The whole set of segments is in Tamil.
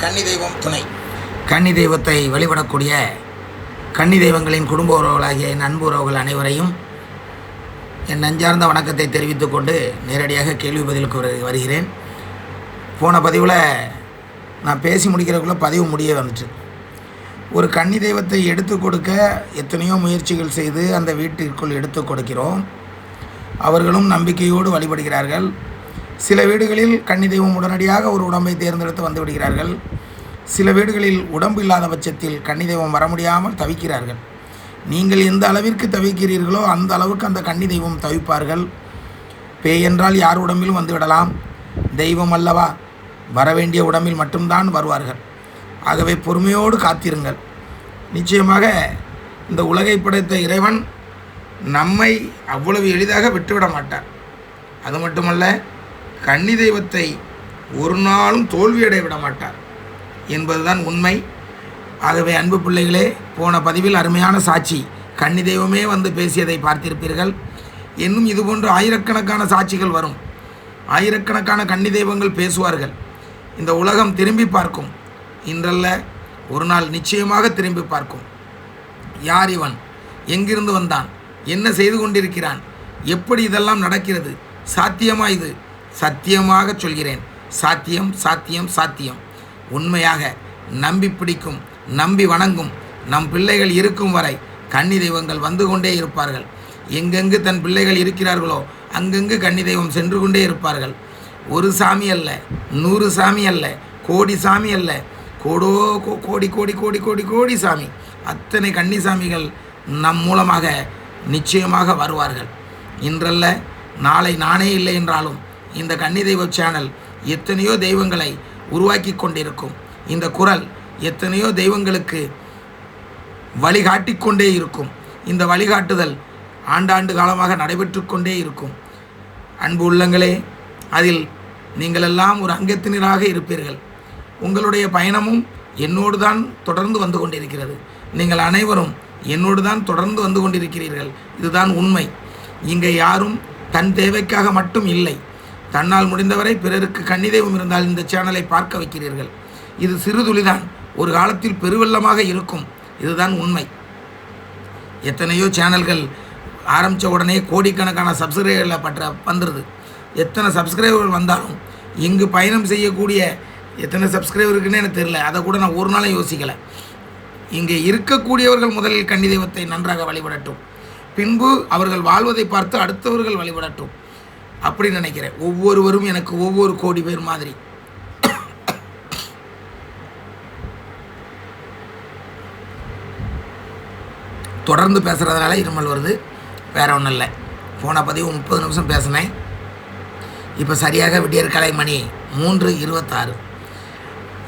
கன்னி தெய்வம் துணை. கன்னி தெய்வத்தை வழிபடக்கூடிய கன்னி தெய்வங்களின் குடும்ப உறவுகளாகிய என் அன்பு உறவுகள் அனைவரையும் என் நஞ்சார்ந்த வணக்கத்தை தெரிவித்துக்கொண்டு நேரடியாக கேள்வி பதிலுக்கு வரு- வருகிறேன். போன பதிவில் நான் பேசி முடிக்கிறதுக்குள்ளே பதிவு முடிய வந்துச்சு. ஒரு கன்னி தெய்வத்தை எடுத்து கொடுக்க எத்தனையோ முயற்சிகள் செய்து அந்த வீட்டிற்குள் எடுத்து கொடுக்கிறோம். அவர்களும் நம்பிக்கையோடு வழிபடுகிறார்கள். சில வீடுகளில் கன்னி தெய்வம் உடனடியாக ஒரு உடம்பை தேர்ந்தெடுத்து வந்து விடுகிறார்கள். சில வீடுகளில் உடம்பு இல்லாத பட்சத்தில் கன்னி தெய்வம் வர முடியாமல் தவிக்கிறார்கள். நீங்கள் எந்த அளவிற்கு தவிக்கிறீர்களோ அந்த அளவுக்கு அந்த கன்னி தெய்வம் தவிப்பார்கள். பேய் என்றால் யார் உடம்பிலும் வந்து விடலாம். தெய்வம் அல்லவா? வரவேண்டிய உடம்பில் மட்டும்தான் வருவார்கள். ஆகவே பொறுமையோடு காத்திருங்கள். நிச்சயமாக இந்த உலகை படைத்த இறைவன் நம்மை அவ்வளவு எளிதாக விட்டுவிட மாட்டார். அது மட்டுமல்ல கன்னி தெய்வத்தை ஒரு நாளும் தோல்வியடைய விட மாட்டார் என்பதுதான் உண்மை. ஆகவே அன்பு பிள்ளைகளே போன பதிவில் அருமையான சாட்சி கன்னி தெய்வமே வந்து பேசியதை பார்த்திருப்பீர்கள். இன்னும் இதுபோன்று ஆயிரக்கணக்கான சாட்சிகள் வரும். ஆயிரக்கணக்கான கன்னி தெய்வங்கள் பேசுவார்கள். இந்த உலகம் திரும்பி பார்க்கும். இன்றல்ல ஒரு நாள் நிச்சயமாக திரும்பி பார்க்கும். யார் இவன்? எங்கிருந்து வந்தான்? என்ன செய்து கொண்டிருக்கிறான்? எப்படி இதெல்லாம் நடக்கிறது? சாத்தியமா இது? சத்தியமாக சொல்கிறேன். சாத்தியம் சாத்தியம் சாத்தியம். உண்மையாக நம்பி பிடிக்கும் நம்பி வணங்கும் நம் பிள்ளைகள் இருக்கும் வரை கன்னி தெய்வங்கள் வந்து கொண்டே இருப்பார்கள். எங்கெங்கு தன் பிள்ளைகள் இருக்கிறார்களோ அங்கங்கு கன்னி தெய்வம் சென்று கொண்டே இருப்பார்கள். ஒரு சாமி அல்ல நூறு சாமி அல்ல கோடி சாமி அல்ல கோடோ கோ- கோடி கோடி கோடி கோடி கோடி சாமி. அத்தனை கன்னிசாமிகள் நம் மூலமாக நிச்சயமாக வருவார்கள். இன்றல்ல நாளை நானே இல்லை என்றாலும் இந்த கன்னி தெய்வ சேனல் எத்தனையோ தெய்வங்களை உருவாக்கி கொண்டிருக்கும். இந்த குரல் எத்தனையோ தெய்வங்களுக்கு வழிகாட்டி கொண்டே இருக்கும். இந்த வழிகாட்டுதல் ஆண்டாண்டு காலமாக நடைபெற்று கொண்டே இருக்கும். அன்பு உள்ளங்களே அதில் நீங்களெல்லாம் ஒரு அங்கத்தினராக இருப்பீர்கள். உங்களுடைய பயணமும் என்னோடு தான் தொடர்ந்து வந்து கொண்டிருக்கிறது. நீங்கள் அனைவரும் என்னோடு தான் தொடர்ந்து வந்து கொண்டிருக்கிறீர்கள். இதுதான் உண்மை. இங்கே யாரும் தன் தேவைக்காக மட்டும் இல்லை. தன்னால் முடிந்தவரை பிறருக்கு கன்னிதெய்வம் இருந்தால் இந்த சேனலை பார்க்க வைக்கிறீர்கள். இது சிறுதுளிதான். ஒரு காலத்தில் பெருவெள்ளமாக இருக்கும். இதுதான் உண்மை. எத்தனையோ சேனல்கள் ஆரம்பித்த உடனே கோடிக்கணக்கான சப்ஸ்கிரைபர்களை பற்ற வந்துடுது எத்தனை சப்ஸ்கிரைபர்கள் வந்தாலும் இங்கு பயணம் செய்யக்கூடிய எத்தனை சப்ஸ்கிரைபர் இருக்குன்னு எனக்கு தெரியல. அதை கூட நான் ஒரு நாளும் யோசிக்கலை. இங்கே இருக்கக்கூடியவர்கள் முதலில் கன்னி தெய்வத்தை நன்றாக வழிபடட்டும். பின்பு அவர்கள் வாழ்வதை பார்த்து அடுத்தவர்கள் வழிபடட்டும். அப்படின்னு நினைக்கிறேன். ஒவ்வொருவரும் எனக்கு ஒவ்வொரு கோடி பேர் மாதிரி. தொடர்ந்து பேசுகிறதுனால இருமல் வருது. வேற ஒன்றும் இல்லை. போன பதிவு முப்பது நிமிஷம் பேசினேன். இப்போ சரியாக விடியற்காலை மணி மூன்று இருபத்தாறு.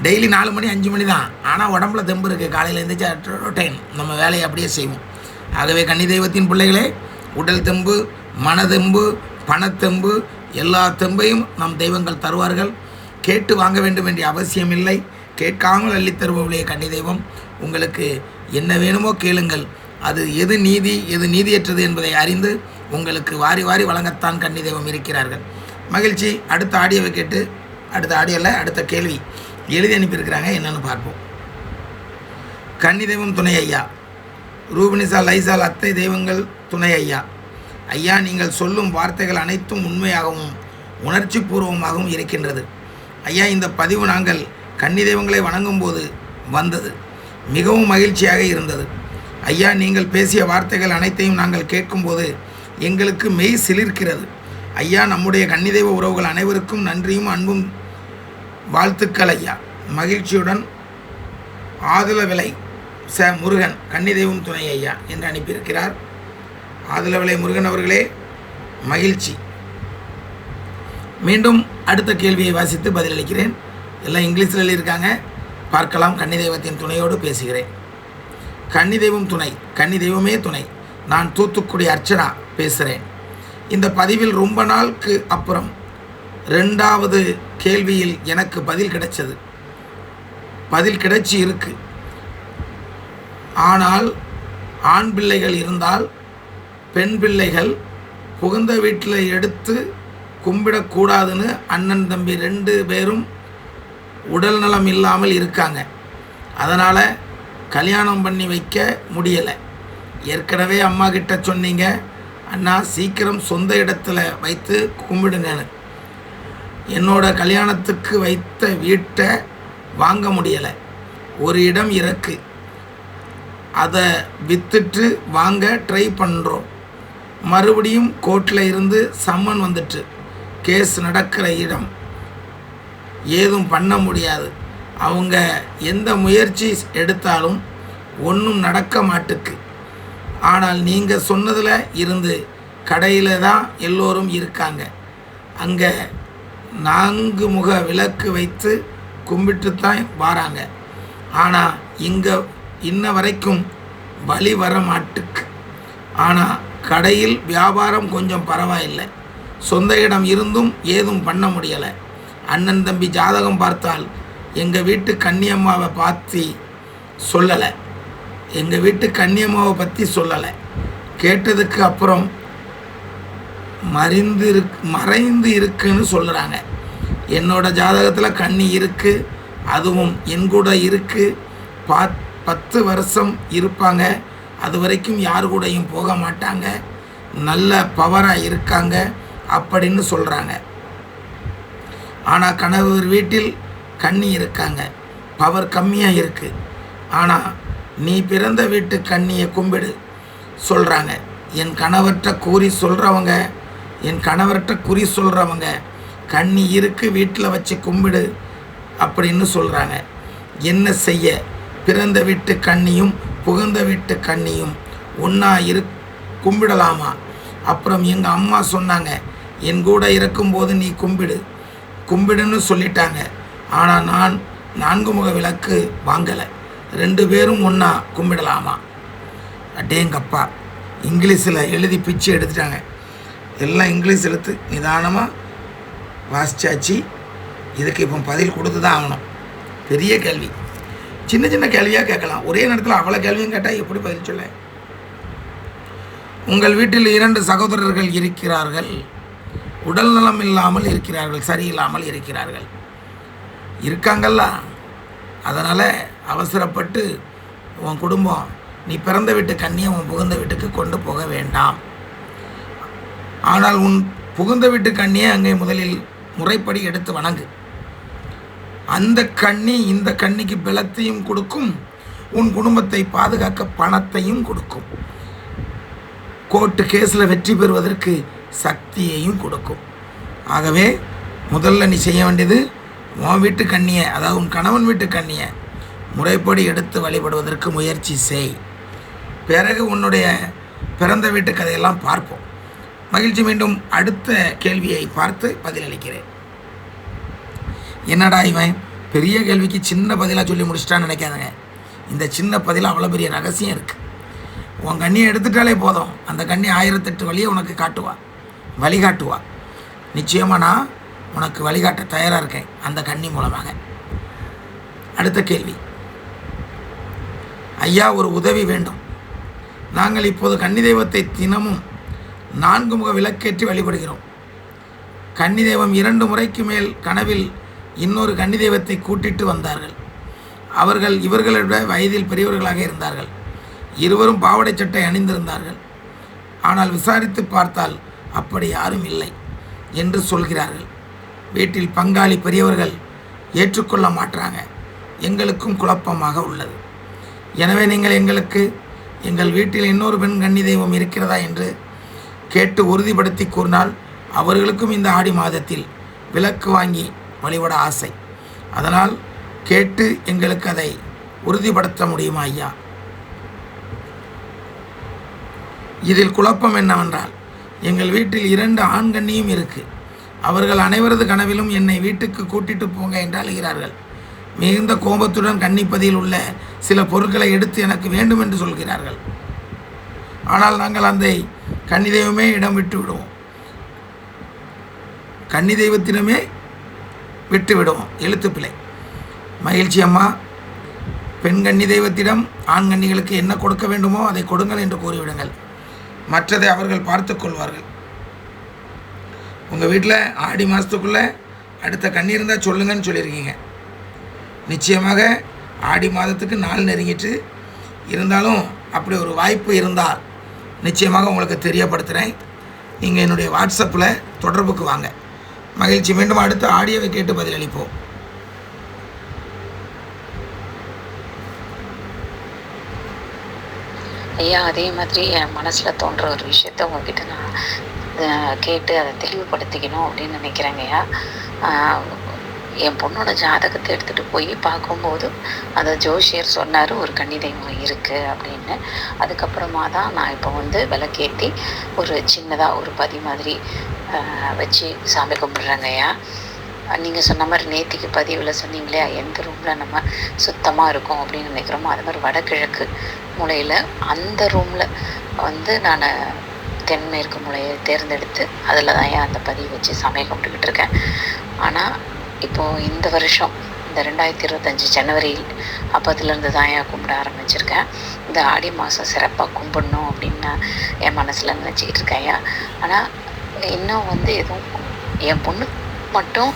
டெய்லி நாலு மணி அஞ்சு மணி தான். ஆனால் உடம்புல தெம்பு இருக்குது காலையில் எழுந்திரிச்சா டைம் நம்ம வேலையை அப்படியே செய்வோம். ஆகவே கன்னி தெய்வத்தின் பிள்ளைகளே உடல் தெம்பு மனதெம்பு பணத்தெம்பு எல்லா தெம்பையும் நம் தெய்வங்கள் தருவார்கள். கேட்டு வாங்க வேண்டும் வேண்டிய அவசியம் இல்லை கேட்காமல் அள்ளித் தருபவளே கன்னி தெய்வம். உங்களுக்கு என்ன வேணுமோ கேளுங்கள். அது எது நீதி எது நீதியற்றது என்பதை அறிந்து உங்களுக்கு வாரி வாரி வழங்கத்தான் கன்னி தெய்வம் இருக்கிறார்கள். மகிழ்ச்சி. அடுத்த ஆடியோவை கேட்டு அடுத்த ஆடியோவில் அடுத்த கேள்வி. எழுதி அனுப்பியிருக்கிறாங்க. என்னென்னு பார்ப்போம். கன்னி தெய்வம் துணை ஐயா. ரூபினிசா லைசால் அத்தை தெய்வங்கள் துணை ஐயா. ஐயா நீங்கள் சொல்லும் வார்த்தைகள் அனைத்தும் உண்மையாகவும் உணர்ச்சி பூர்வமாகவும் இருக்கின்றது. ஐயா இந்த பதிவு நாங்கள் கன்னி தெய்வங்களை வணங்கும் போது வந்தது. மிகவும் மகிழ்ச்சியாக இருந்தது. ஐயா நீங்கள் பேசிய வார்த்தைகள் அனைத்தையும் நாங்கள் கேட்கும்போது எங்களுக்கு மெய் சிலிர்க்கிறது. ஐயா நம்முடைய கன்னி தெய்வ உறவுகள் அனைவருக்கும் நன்றியும் அன்பும் வாழ்த்துக்கள் ஐயா. மகிழ்ச்சியுடன் ஆதுல விலை ச முருகன் கன்னி தெய்வம் துணை ஐயா என்று அனுப்பியிருக்கிறார். ஆதுல முருகன் அவர்களே மகிழ்ச்சி. மீண்டும் அடுத்த கேள்வியை வாசித்து பதிலளிக்கிறேன். எல்லாம் இங்கிலீஷில் எழுதியிருக்காங்க. பார்க்கலாம் கன்னி தெய்வத்தின் துணையோடு பேசுகிறேன். கன்னி தெய்வம் துணை கன்னி தெய்வமே துணை. நான் தூத்துக்குடி அர்ச்சனா பேசுகிறேன். இந்த பதிவில் ரொம்ப நாளுக்கு அப்புறம் ரெண்டாவது கேள்வியில் எனக்கு பதில் கிடைச்சது. பதில் கிடைச்சி இருக்கு. ஆனால் ஆண் பிள்ளைகள் இருந்தால் பெண் பிள்ளைகள் புகுந்த வீட்டில் எடுத்து கும்பிடக்கூடாதுன்னு அண்ணன் தம்பி ரெண்டு பேரும் உடல் நலம் இல்லாமல் இருக்காங்க. அதனால் கல்யாணம் பண்ணி வைக்க முடியலை. ஏற்கனவே அம்மா கிட்ட சொன்னீங்க அண்ணா சீக்கிரம் சொந்த இடத்துல வைத்து கும்பிடுங்கன்னு. என்னோட கல்யாணத்துக்கு வைத்த வீட்டை வாங்க முடியலை. ஒரு இடம் இருக்கு. அதை வித்துட்டு வாங்க ட்ரை பண்ணுறோம் மறுபடியும் கோர்ட்டில் இருந்து சம்மன் வந்துட்டு கேஸ் நடக்கிற இடம். ஏதும் பண்ண முடியாது. அவங்க எந்த முயற்சி எடுத்தாலும் ஒன்றும் நடக்க மாட்டுக்கு. ஆனால் நீங்கள் சொன்னதில் இருந்து கடையில் தான் எல்லோரும் இருக்காங்க. அங்கே நான்கு முக விளக்கு வைத்து கும்பிட்டு தான் வாராங்க. ஆனால் இங்கே இன்ன வரைக்கும் வழி வர மாட்டுக்கு. ஆனால் கடையில் வியாபாரம் கொஞ்சம் பரவாயில்லை. சொந்த இடம் இருந்தும் ஏதும் பண்ண முடியலை. அண்ணன் தம்பி ஜாதகம் பார்த்தால் எங்கள் வீட்டு கன்னியம்மாவை பார்த்து சொல்லலை. எங்கள் வீட்டு கன்னியம்மாவை பற்றி சொல்லலை. கேட்டதுக்கு அப்புறம் மறைந்து இருக் மறைந்து இருக்குன்னு சொல்கிறாங்க என்னோடய ஜாதகத்தில் கன்னி இருக்குது அதுவும் என் கூட இருக்குது பா பத்து வருஷம் இருப்பாங்க. அது வரைக்கும் யாரு கூடயும் போக மாட்டாங்க. நல்ல பவராக இருக்காங்க அப்படின்னு சொல்கிறாங்க ஆனால் கணவர் வீட்டில் கண்ணி இருக்காங்க. பவர் கம்மியாக இருக்குது ஆனால் நீ பிறந்த வீட்டு கண்ணியை கும்பிடு சொல்கிறாங்க என் கணவர்கிட்ட கூறி சொல்கிறவங்க என் கணவர்கிட்ட குறி சொல்கிறவங்க கண்ணி இருக்கு வீட்டில் வச்சு கும்பிடு அப்படின்னு சொல்கிறாங்க என்ன செய்ய? பிறந்த வீட்டு கண்ணியும் புகுந்த வீட்டு கண்ணியும் ஒன்றா இரு கும்பிடலாமா? அப்புறம் எங்கள் அம்மா சொன்னாங்க என் கூட இருக்கும்போது நீ கும்பிடு. கும்பிடுன்னு சொல்லிட்டாங்க. ஆனால் நான் நான்கு முக விளக்கு வாங்கலை. ரெண்டு பேரும் ஒன்றா கும்பிடலாமா? அடேங்கப்பா இங்கிலீஷில் எழுதி பிச்சு எடுத்துட்டாங்க. எல்லாம் இங்கிலீஷ் எழுத்து. நிதானமாக வாசிச்சாச்சு. இதுக்கு இப்போ பதில் கொடுத்து தான் ஆகணும். பெரிய கேள்வி. சின்ன சின்ன கேள்வியாக கேட்கலாம். ஒரே நேரத்தில் அவ்வளோ கேள்வியும் கேட்டால் எப்படி பதில் சொல்ல? உங்கள் வீட்டில் இரண்டு சகோதரர்கள் இருக்கிறார்கள். உடல் நலம் இல்லாமல் இருக்கிறார்கள் சரியில்லாமல் இருக்கிறார்கள். இருக்காங்கல்ல? அதனால் அவசரப்பட்டு உன் குடும்பம் நீ பிறந்த வீட்டு கண்ணியை உன் புகுந்த வீட்டுக்கு கொண்டு போக வேண்டாம். ஆனால் உன் புகுந்த வீட்டு கண்ணியை அங்கே முதலில் முறைப்படி எடுத்து வணங்கு. அந்த கண்ணி இந்த கண்ணிக்கு பலத்தையும் கொடுக்கும். உன் குடும்பத்தை பாதுகாக்க பணத்தையும் கொடுக்கும். கோர்ட்டு கேஸில் வெற்றி பெறுவதற்கு சக்தியையும் கொடுக்கும். ஆகவே முதல்ல நீ செய்ய வேண்டியது உன் வீட்டு கண்ணியை அதாவது உன் கணவன் வீட்டு கண்ணியை முறைப்படி எடுத்து வழிபடுவதற்கு முயற்சி செய். பிறகு உன்னுடைய பிறந்த வீட்டு கதையெல்லாம் பார்ப்போம். மகிழ்ச்சி மீண்டும் அடுத்த கேள்வியை பார்த்து பதிலளிக்கிறேன். என்னடா இவன்? பெரிய கேள்விக்கு சின்ன பதிலாக சொல்லி முடிச்சிட்டான்னு நினைக்காதங்க. இந்த சின்ன பதில் அவ்வளோ பெரிய ரகசியம் இருக்குது உன் கண்ணியை எடுத்துட்டாலே போதும். அந்த கண்ணி ஆயிரத்தெட்டு வழியை உனக்கு காட்டுவா. வழிகாட்டுவா. நிச்சயமாக நான் உனக்கு வழிகாட்ட தயாராக இருக்கேன் அந்த கண்ணி மூலமாக. அடுத்த கேள்வி. ஐயா ஒரு உதவி வேண்டும். நாங்கள் இப்போது கன்னி தெய்வத்தை தினமும் நான்கு முக விளக்கேற்றி வழிபடுகிறோம். கன்னி தெய்வம் இரண்டு முறைக்கு மேல் கனவில் இன்னொரு கன்னி தெய்வத்தை கூட்டிட்டு வந்தார்கள். அவர்கள் இவர்களை விட வயதில் பெரியவர்களாக இருந்தார்கள். இருவரும் பாவாடை சட்டை அணிந்திருந்தார்கள். ஆனால் விசாரித்து பார்த்தால் அப்படி யாரும் இல்லை என்று சொல்கிறார்கள். வீட்டில் பங்காளி பெரியவர்கள் ஏற்றுக்கொள்ள மாட்டாங்க. எங்களுக்கும் குழப்பமாக உள்ளது. எனவே நீங்கள் எங்களுக்கு எங்கள் வீட்டில் இன்னொரு பெண் கன்னி தெய்வம் இருக்கிறதா என்று கேட்டு உறுதிப்படுத்தி கூறினால் அவர்களுக்கும் இந்த ஆடி மாதத்தில் விலக்கு வாங்கி வழிபட ஆசை. அதனால் கேட்டு எங்களுக்கு அதை உறுதிப்படுத்த முடியுமா ஐயா? இதில் குழப்பம் என்னவென்றால் எங்கள் வீட்டில் இரண்டு ஆண் கன்னியும் இருக்கு. அவர்கள் அனைவரது கனவிலும் என்னை வீட்டுக்கு கூட்டிட்டு போங்க என்று அழுகிறார்கள் மிகுந்த கோபத்துடன் கன்னிப்பதியில் உள்ள சில பொருட்களை எடுத்து எனக்கு வேண்டும் என்று சொல்கிறார்கள். ஆனால் நாங்கள் அந்த கன்னி தெய்வமே இடம் விட்டு விடுவோம். கன்னி தெய்வத்திடமே விட்டு விடுவோம் எழுத்துப்பிழை மகிழ்ச்சி அம்மா பெண் கன்னி தெய்வத்திடம் ஆண் கன்னிகளுக்கு என்ன கொடுக்க வேண்டுமோ அதை கொடுங்கள் என்று கூறிவிடுங்கள். மற்றதை அவர்கள் பார்த்து கொள்வார்கள். உங்கள் வீட்டில் ஆடி மாதத்துக்குள்ளே அடுத்த கண்ணி இருந்தால் சொல்லுங்கன்னு சொல்லியிருக்கீங்க. நிச்சயமாக ஆடி மாதத்துக்கு நாள் நெருங்கிட்டு இருந்தாலும் அப்படி ஒரு வாய்ப்பு இருந்தால் நிச்சயமாக உங்களுக்கு தெரியப்படுத்துகிறேன் நீங்கள் என்னுடைய வாட்ஸ்அப்பில் தொடர்புக்கு வாங்க. மகிழ்ச்சி. மீண்டும் அடுத்த ஆடியோவை கேட்டு பதிலளிப்போம். ஐயா அதே மாதிரி என் மனசில் தோன்ற ஒரு விஷயத்த உங்ககிட்ட நான் கேட்டு அதை தெளிவுபடுத்திக்கணும் அப்படின்னு நினைக்கிறேங்க ஐயா. என் பொண்ணோட ஜாதகத்தை எடுத்துகிட்டு போய் பார்க்கும்போது அந்த ஜோஷியர் சொன்னார் ஒரு கன்னிதெய்வம் இருக்குது அப்படின்னு. அதுக்கப்புறமா தான் நான் இப்போ வந்து விளக்கேற்றி ஒரு சின்னதாக ஒரு பதி மாதிரி வச்சு சாமி கும்பிட்றேங்கய்யா நீங்கள் சொன்ன மாதிரி நேத்திக்கு பதிவில் சொன்னீங்களே எந்த ரூமில் நம்ம சுத்தமாக இருக்கும் அப்படின்னு நினைக்கிறோமோ அது மாதிரி வடகிழக்கு மூலையில் அந்த ரூமில் வந்து நான் தென்மேற்கு மூலையை தேர்ந்தெடுத்து அதில் தான் ஏன் அந்த பதிவு வச்சு சமையல் கும்பிட்டுக்கிட்டு இருக்கேன். ஆனால் இப்போது இந்த வருஷம் இந்த ரெண்டாயிரத்தி இருபத்தஞ்சி ஜனவரியில் அப்போதுலேருந்து தான் ஏன் கும்பிட ஆரம்பிச்சிருக்கேன். இந்த ஆடி மாதம் சிறப்பாக கும்பிடணும் அப்படின்னு நான் என் மனசில் நினச்சிக்கிட்டு இருக்கேன் ஐயா. ஆனால் இன்னும் வந்து எதுவும் என் பொண்ணு மட்டும்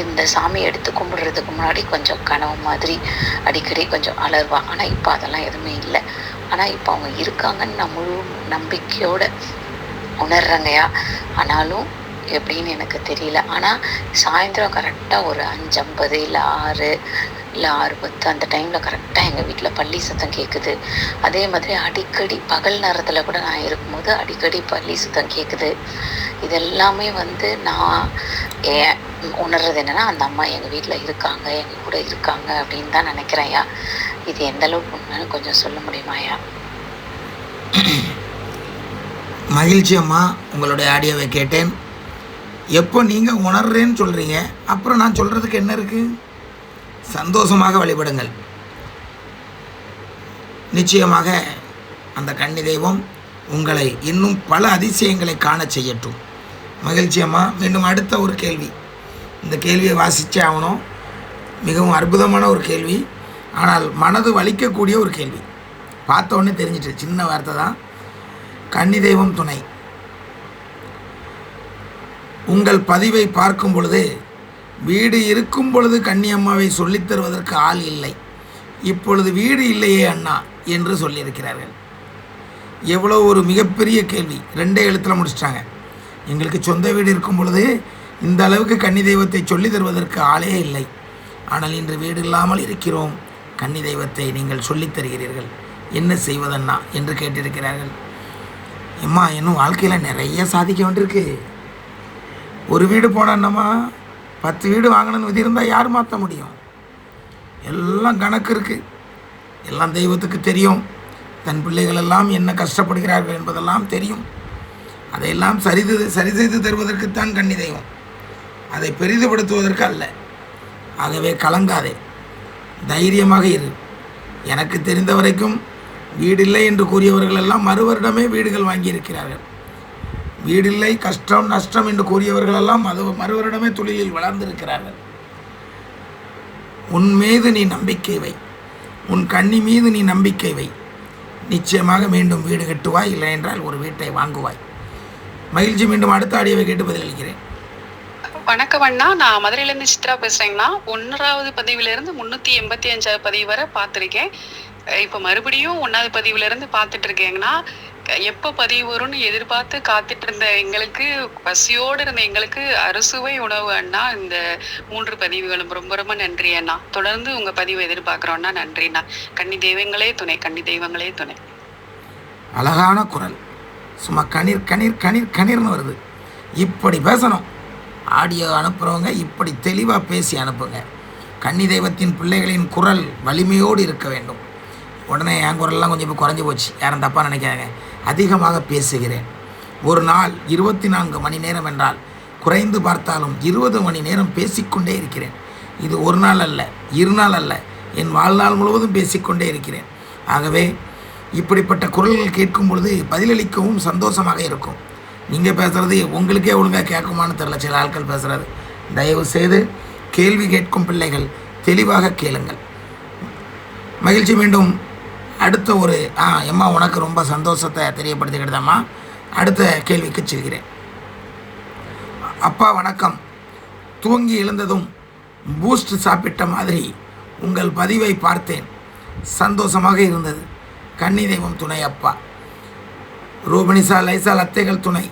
இந்த சாமியை எடுத்து கும்பிடுறதுக்கு முன்னாடி கொஞ்சம் கனவு மாதிரி அடிக்கடி கொஞ்சம் அலர்வா ஆனால் இப்போ அதெல்லாம் எதுவுமே இல்லை. ஆனால் இப்போ அவங்க இருக்காங்கன்னு நான் முழு நம்பிக்கையோடு உணர்றங்கயா ஆனாலும் எப்படின்னு எனக்கு தெரியல. ஆனால் சாயந்தரம் கரெக்டாக ஒரு அஞ்சு ஐம்பது இல்லை ஆறு இல்லை ஆறு பத்து அந்த டைமில் கரெக்டாக எங்கள் வீட்டில் பள்ளி சத்தம் கேட்குது அதே மாதிரி அடிக்கடி பகல் நேரத்தில் கூட நான் இருக்கும்போது அடிக்கடி பள்ளி சத்தம் கேட்குது இதெல்லாமே வந்து நான் ஏ உணர்றது என்னென்னா அந்த அம்மா எங்கள் வீட்டில் இருக்காங்க எங்கள் கூட இருக்காங்க அப்படின்னு தான் நினைக்கிறேன்யா இது எந்த அளவுக்கு உண்மைன்னு கொஞ்சம் சொல்ல முடியுமாயா மகிழ்ச்சி அம்மா. உங்களுடைய ஆடியோவை கேட்டேன். எப்போ நீங்கள் உணர்றேன்னு சொல்கிறீங்க அப்புறம் நான் சொல்கிறதுக்கு என்ன இருக்குது சந்தோஷமாக வழிபடுங்கள். நிச்சயமாக அந்த கன்னி தெய்வம் உங்களை இன்னும் பல அதிசயங்களை காண செய்யட்டும். மகிழ்ச்சி அம்மா. மீண்டும் அடுத்த ஒரு கேள்வி. இந்த கேள்வியை வாசித்தே ஆகணும். மிகவும் அற்புதமான ஒரு கேள்வி. ஆனால் மனது வலிக்கக்கூடிய ஒரு கேள்வி. பார்த்த உடனே தெரிஞ்சிட்டு சின்ன வார்த்தை தான். கன்னி தெய்வம் துணை. உங்கள் பதிவை பார்க்கும் பொழுது வீடு இருக்கும் பொழுது கன்னியம்மாவை சொல்லித்தருவதற்கு ஆள் இல்லை. இப்பொழுது வீடு இல்லையே அண்ணா என்று சொல்லியிருக்கிறார்கள். எவ்வளோ ஒரு மிகப்பெரிய கேள்வி. ரெண்டே எழுத்தில் முடிச்சிட்டாங்க. எங்களுக்கு சொந்த வீடு இருக்கும் பொழுது இந்த அளவுக்கு கன்னி தெய்வத்தை சொல்லித் தருவதற்கு ஆளே இல்லை. ஆனால் இன்று வீடு இல்லாமல் இருக்கிறோம். கன்னி தெய்வத்தை நீங்கள் சொல்லித் தருகிறீர்கள். என்ன செய்வதண்ணா? என்று கேட்டிருக்கிறார்கள். அம்மா இன்னும் வாழ்க்கையில் நிறைய சாதிக்க வேண்டியிருக்கு. ஒரு வீடு போனோன்னம்மா பத்து வீடு வாங்கணும்னு விதி இருந்தால் யார் மாற்ற முடியும்? எல்லாம் கணக்கு இருக்குது எல்லாம் தெய்வத்துக்கு தெரியும். தன் பிள்ளைகள் எல்லாம் என்ன கஷ்டப்படுகிறார்கள் என்பதெல்லாம் தெரியும். அதையெல்லாம் சரிது சரி செய்து தருவதற்குத்தான் கன்னி தெய்வம். அதை பெரிதுபடுத்துவதற்கு அல்ல. ஆகவே கலங்காதே. தைரியமாக இரு. எனக்கு தெரிந்த வரைக்கும் வீடில்லை என்று கூறியவர்கள் எல்லாம் மறு வருடமே வீடுகள் வாங்கியிருக்கிறார்கள். வீடில்லை கஷ்டம் நஷ்டம் என்று கூறியவர்கள் எல்லாம் அது மறுவரிடமே தொழிலில் வளர்ந்திருக்கிறார்கள். உன் மீது நீ நம்பிக்கை வை. உன் கண்ணி மீது நீ நம்பிக்கை வை. நிச்சயமாக மீண்டும் வீடு கட்டுவாய் இல்லை என்றால் ஒரு வீட்டை வாங்குவாய். மகிழ்ச்சி மீண்டும் அடுத்த ஆடியோவை கேட்டு பதிலளிக்கிறேன். வணக்கம் அண்ணா. நான் மதுரையிலேருந்து சித்ரா பேசுறேங்கண்ணா. ஒன்றாவது பதிவிலிருந்து முன்னூத்தி எண்பத்தி அஞ்சாவது பதிவு வரை பார்த்துருக்கேன். இப்போ மறுபடியும் ஒன்றாவது பதிவுல இருந்து பார்த்துட்டு இருக்கேங்கண்ணா. எப்போ பதிவு வரும்னு எதிர்பார்த்து காத்துட்டு இருந்த எங்களுக்கு பசியோடு இருந்த எங்களுக்கு அறுசுவை உணவு அண்ணா இந்த மூன்று பதிவுகளும். ரொம்ப ரொம்ப நன்றி அண்ணா. தொடர்ந்து உங்க பதிவை எதிர்பார்க்குறோம்னா நன்றிண்ணா கன்னி தெய்வங்களே துணை கன்னி தெய்வங்களே துணை. அழகான குரல். சும்மா கணீர் கணீர் கணீர் கணீர்னு வருது. இப்படி பேசணும். ஆடியோ அனுப்புகிறவங்க இப்படி தெளிவாக பேசி அனுப்புங்க. கன்னி தெய்வத்தின் பிள்ளைகளின் குரல் வலிமையோடு இருக்க வேண்டும். உடனே என் குரல்லாம் கொஞ்சம் இப்போ குறைஞ்சி போச்சு. யாரும் தப்பாக நினைக்காங்க அதிகமாக பேசுகிறேன். ஒரு நாள் இருபத்தி நான்கு மணி நேரம் என்றால் குறைந்து பார்த்தாலும் இருபது மணி நேரம் பேசிக்கொண்டே இருக்கிறேன். இது ஒரு நாள் அல்ல இரு நாள் அல்ல. என் வாழ்நாள் முழுவதும் பேசிக்கொண்டே இருக்கிறேன். ஆகவே இப்படிப்பட்ட குரல்கள் கேட்கும் பொழுது பதிலளிக்கவும் சந்தோஷமாக இருக்கும். நீங்கள் பேசுகிறது உங்களுக்கே ஒழுங்காக கேட்குமான்னு தெரில சில ஆட்கள் பேசுகிறது தயவு செய்து கேள்வி கேட்கும் பிள்ளைகள் தெளிவாக கேளுங்கள். மகிழ்ச்சி மீண்டும். அடுத்த ஒரு ஆ எம்மா உனக்கு ரொம்ப சந்தோஷத்தை தெரியப்படுத்திக்கிட்டதாம்மா. அடுத்த கேள்விக்கு செல்கிறேன். அப்பா வணக்கம். தூங்கி எழுந்ததும் பூஸ்ட் சாப்பிட்ட மாதிரி உங்கள் பதிவை பார்த்தேன். சந்தோஷமாக இருந்தது. கன்னி தெய்வம் துணை அப்பா. ரூபனிசா லைசால் அத்தைகள் துணை.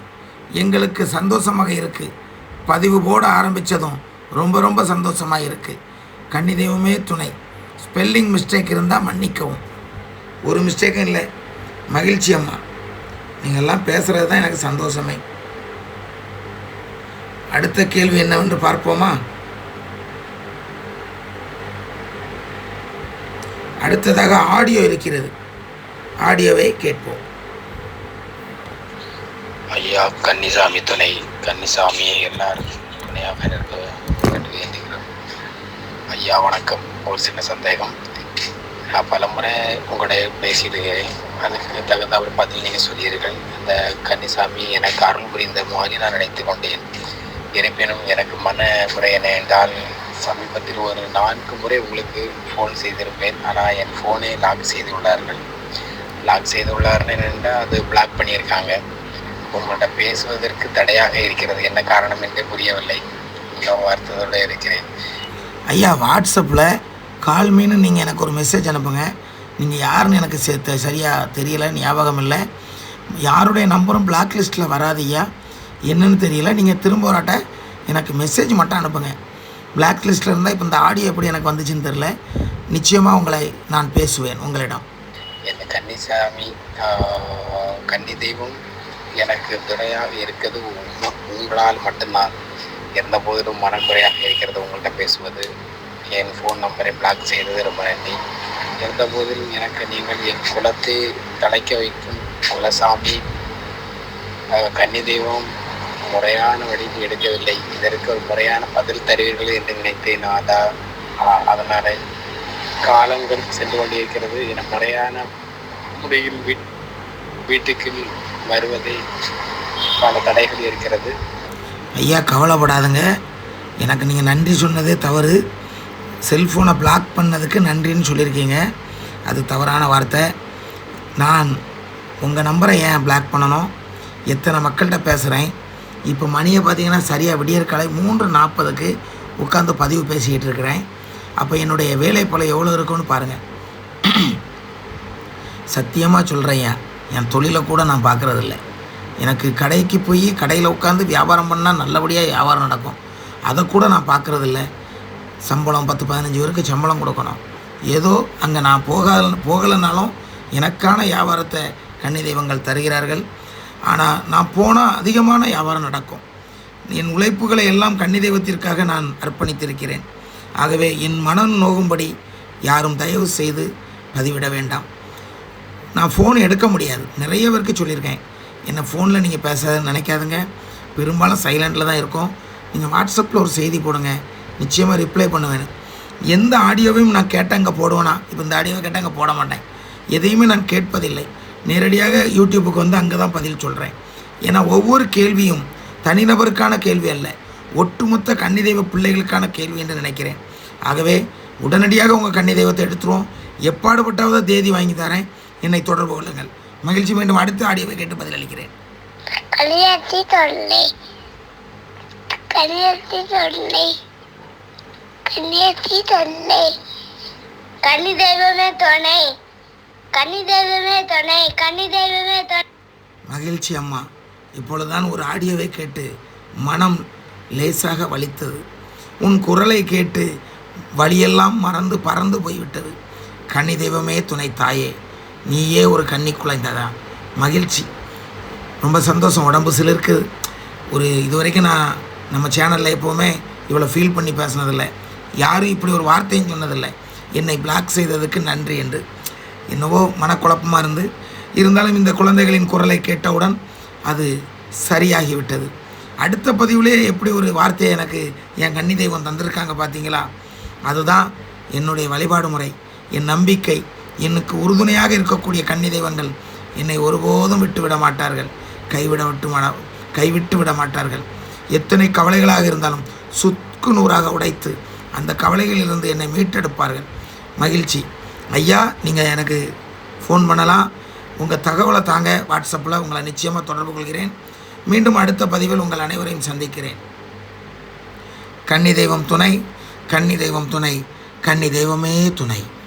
எங்களுக்கு சந்தோஷமாக இருக்குது பதிவு போட ஆரம்பித்ததும் ரொம்ப ரொம்ப சந்தோஷமாக இருக்குது கன்னி தெய்வமே துணை. ஸ்பெல்லிங் மிஸ்டேக் இருந்தால் மன்னிக்கவும். ஒரு மிஸ்டேக்கும் இல்லை. மகிழ்ச்சி அம்மா. நீங்கள்லாம் பேசுகிறது தான் எனக்கு சந்தோஷமே. அடுத்த கேள்வி என்னவென்று பார்ப்போமா? அடுத்ததாக ஆடியோ இருக்கிறது. ஆடியோவை கேட்போம். ஐயா கன்னிசாமி துணை. கன்னிசாமி எல்லாருக்கும் துணையாக இருக்க வேண்டுகிறோம் ஐயா வணக்கம். ஒரு சின்ன சந்தேகம். நான் பலமுறை உங்களுடைய பேசியிருக்கிறேன் அதுக்கு தகுந்த ஒரு பதில் நீங்கள் சொல்லியிருங்கள் இந்த கன்னிசாமி எனக்கு அருள் புரிந்த மாதிரி நான் நினைத்து கொண்டேன். இருப்பினும் எனக்கு மன முறை என்ன என்றால் சமீபத்தில் ஒரு நான்கு முறை உங்களுக்கு ஃபோன் செய்திருப்பேன். ஆனால் என் ஃபோனை லாக் செய்து உள்ளார்கள். லாக் செய்துள்ளார்கள் என்றால் அது பிளாக் பண்ணியிருக்காங்க. உங்கள்கிட்ட பேசுவதற்கு தடையாக இருக்கிறது. என்ன காரணம் என்று புரியவில்லை. இன்னும் வருத்தத்தோடு இருக்கிறேன். ஐயா வாட்ஸ்அப்பில் கால் மீனு நீங்கள் எனக்கு ஒரு மெசேஜ் அனுப்புங்க. நீங்கள் யாருன்னு எனக்கு சேர்த்து சரியாக தெரியல ஞாபகம் இல்லை. யாருடைய நம்பரும் பிளாக் லிஸ்ட்டில் வராதியா என்னென்னு என்னன்னு தெரியல. நீங்கள் திரும்ப வராட்ட எனக்கு மெசேஜ் மட்டும் அனுப்புங்க. பிளாக் லிஸ்ட்டில் இருந்தால் இப்போ இந்த ஆடியோ எப்படி எனக்கு வந்துச்சுன்னு தெரில நிச்சயமாக உங்களை நான் பேசுவேன் உங்களிடம். என் கன்னிசாமி கன்னி தெய்வம் எனக்கு துணையாக இருக்கிறது உங்களால் மட்டும்தான். எந்த போதிலும் மனக்குறையாக இருக்கிறது உங்கள்கிட்ட பேசுவது. என் ஃபோன் நம்பரை பிளாக் செய்தது ரொம்ப நன்றி இருந்த போதிலும் எனக்கு நீங்கள் என் குலத்தை தலைக்க வைக்கும் குலசாமி கன்னி தெய்வம் முறையான வழியில் எடுக்கவில்லை. இதற்கு ஒரு முறையான பதில் தருவீர்கள் என்று நினைத்தேன். அதா ஆ- அதனால காலங்கள் சென்று கொண்டிருக்கிறது. என முறையான முறையில் வீட் வீட்டுக்கு வருவதை பல தடைகள் இருக்கிறது. ஐயா கவலைப்படாதுங்க. எனக்கு நீங்கள் நன்றி சொன்னதே தவறு. செல்ஃபோனை பிளாக் பண்ணதுக்கு நன்றின்னு சொல்லியிருக்கீங்க. அது தவறான வார்த்தை. நான் உங்கள் நம்பரை ஏன் பிளாக் பண்ணணும்? எத்தனை மக்கள்கிட்ட பேசுகிறேன் இப்போ மணியை பார்த்தீங்கன்னா சரியாக விடியற்காலை மூன்று நாற்பதுக்கு உட்காந்து பதிவு பேசிக்கிட்டு இருக்கிறேன். அப்போ என்னுடைய வேலை போல எவ்வளோ இருக்குன்னு பாருங்கள் சத்தியமாக சொல்கிறேன் என் தொழிலை கூட நான் பார்க்குறதில்ல எனக்கு கடைக்கு போய் கடையில் உட்காந்து வியாபாரம் பண்ணால் நல்லபடியாக வியாபாரம் நடக்கும். அதை கூட நான் பார்க்குறதில்ல சம்பளம் பத்து பதினஞ்சு பேருக்கு சம்பளம் கொடுக்கணும். ஏதோ அங்கே நான் போக போகலைனாலும் எனக்கான வியாபாரத்தை கன்னி தெய்வங்கள் தருகிறார்கள். ஆனால் நான் போனால் அதிகமான வியாபாரம் நடக்கும். என் உழைப்புகளை எல்லாம் கன்னி தெய்வத்திற்காக நான் அர்ப்பணித்திருக்கிறேன். ஆகவே என் மனம் நோகும்படி யாரும் தயவு செய்து பதிவிட வேண்டாம். நான் ஃபோன் எடுக்க முடியாது. நிறைய பேருக்கு சொல்லியிருக்கேன். என்னை ஃபோனில் நீங்கள் பேசாதுன்னு நினைக்காதுங்க. பெரும்பாலும் சைலண்டில் தான் இருக்கும். நீங்கள் வாட்ஸ்அப்பில் ஒரு செய்தி போடுங்க. நிச்சயமாக ரிப்ளை பண்ணுவேன். எந்த ஆடியோவையும் நான் கேட்டங்க போடுவேனா? இப்போ இந்த ஆடியோவை கேட்டங்க போட மாட்டேன். எதையுமே நான் கேட்பதில்லை. நேரடியாக யூடியூப்புக்கு வந்து அங்கே தான் பதில் சொல்கிறேன் ஏன்னா ஒவ்வொரு கேள்வியும் தனிநபருக்கான கேள்வி அல்ல. ஒட்டுமொத்த கன்னி தெய்வ பிள்ளைகளுக்கான கேள்வி என்று நினைக்கிறேன். ஆகவே உடனடியாக உங்கள் கன்னி தெய்வத்தை எடுத்துருவோம். எப்பாடுபட்டாவது தேதி வாங்கி தரேன். என்னை தொடர்பு கொள்ளுங்கள். மகிழ்ச்சி மீண்டும் அடுத்த ஆடியோவை கேட்டு பதிலளிக்கிறேன் கல்யாணத்தை தொல்லை. கல்யாணத்தை தொல்லை. கன்னியாச்சி தொல்லை கன்னி தெய்வமே துணை. கன்னி தெய்வமே துணை. கன்னி தெய்வமே துணை. மகிழ்ச்சி அம்மா. இப்பொழுதுதான் ஒரு ஆடியோவை கேட்டு மனம் லேசாக வலித்தது. உன் குரலை கேட்டு வழியெல்லாம் மறந்து பறந்து போய்விட்டது. கன்னி தெய்வமே துணை தாயே நீயே ஒரு கன்னி குலைந்ததா மகிழ்ச்சி. ரொம்ப சந்தோஷம். உடம்பு சிலிருக்கு ஒரு இது வரைக்கும் நான் நம்ம சேனலில் எப்போவுமே இவ்வளோ ஃபீல் பண்ணி பேசினதில்லை. யாரும் இப்படி ஒரு வார்த்தையும் சொன்னதில்லை. என்னை பிளாக் செய்ததுக்கு நன்றி என்று. என்னவோ மனக்குழப்பமாக இருந்து. இருந்தாலும் இந்த குழந்தைகளின் குரலை கேட்டவுடன் அது சரியாகிவிட்டது. அடுத்த பதிவிலே எப்படி ஒரு வார்த்தையை எனக்கு என் கன்னி தெய்வம் தந்திருக்காங்க பார்த்தீங்களா அதுதான் என்னுடைய வழிபாடு முறை என் நம்பிக்கை எனக்கு உறுதுணையாக இருக்கக்கூடிய கன்னி தெய்வங்கள் என்னை ஒருபோதும் விட்டு விட மாட்டார்கள். கைவிட விட்டு மட- கைவிட்டு விட மாட்டார்கள். எத்தனை கவலைகளாக இருந்தாலும் சுக்கு நூறாக உடைத்து அந்த கவலைகளிலிருந்து என்னை மீட்டெடுப்பார்கள். மகிழ்ச்சி. ஐயா நீங்கள் எனக்கு ஃபோன் பண்ணலாம். உங்கள் தகவலை தாங்க வாட்ஸ்அப்பில் உங்களை நிச்சயமாக தொடர்பு கொள்கிறேன். மீண்டும் அடுத்த பதிவில் உங்கள் அனைவரையும் சந்திக்கிறேன். கன்னி தெய்வம் துணை கன்னி தெய்வம் துணை கன்னி தெய்வமே துணை.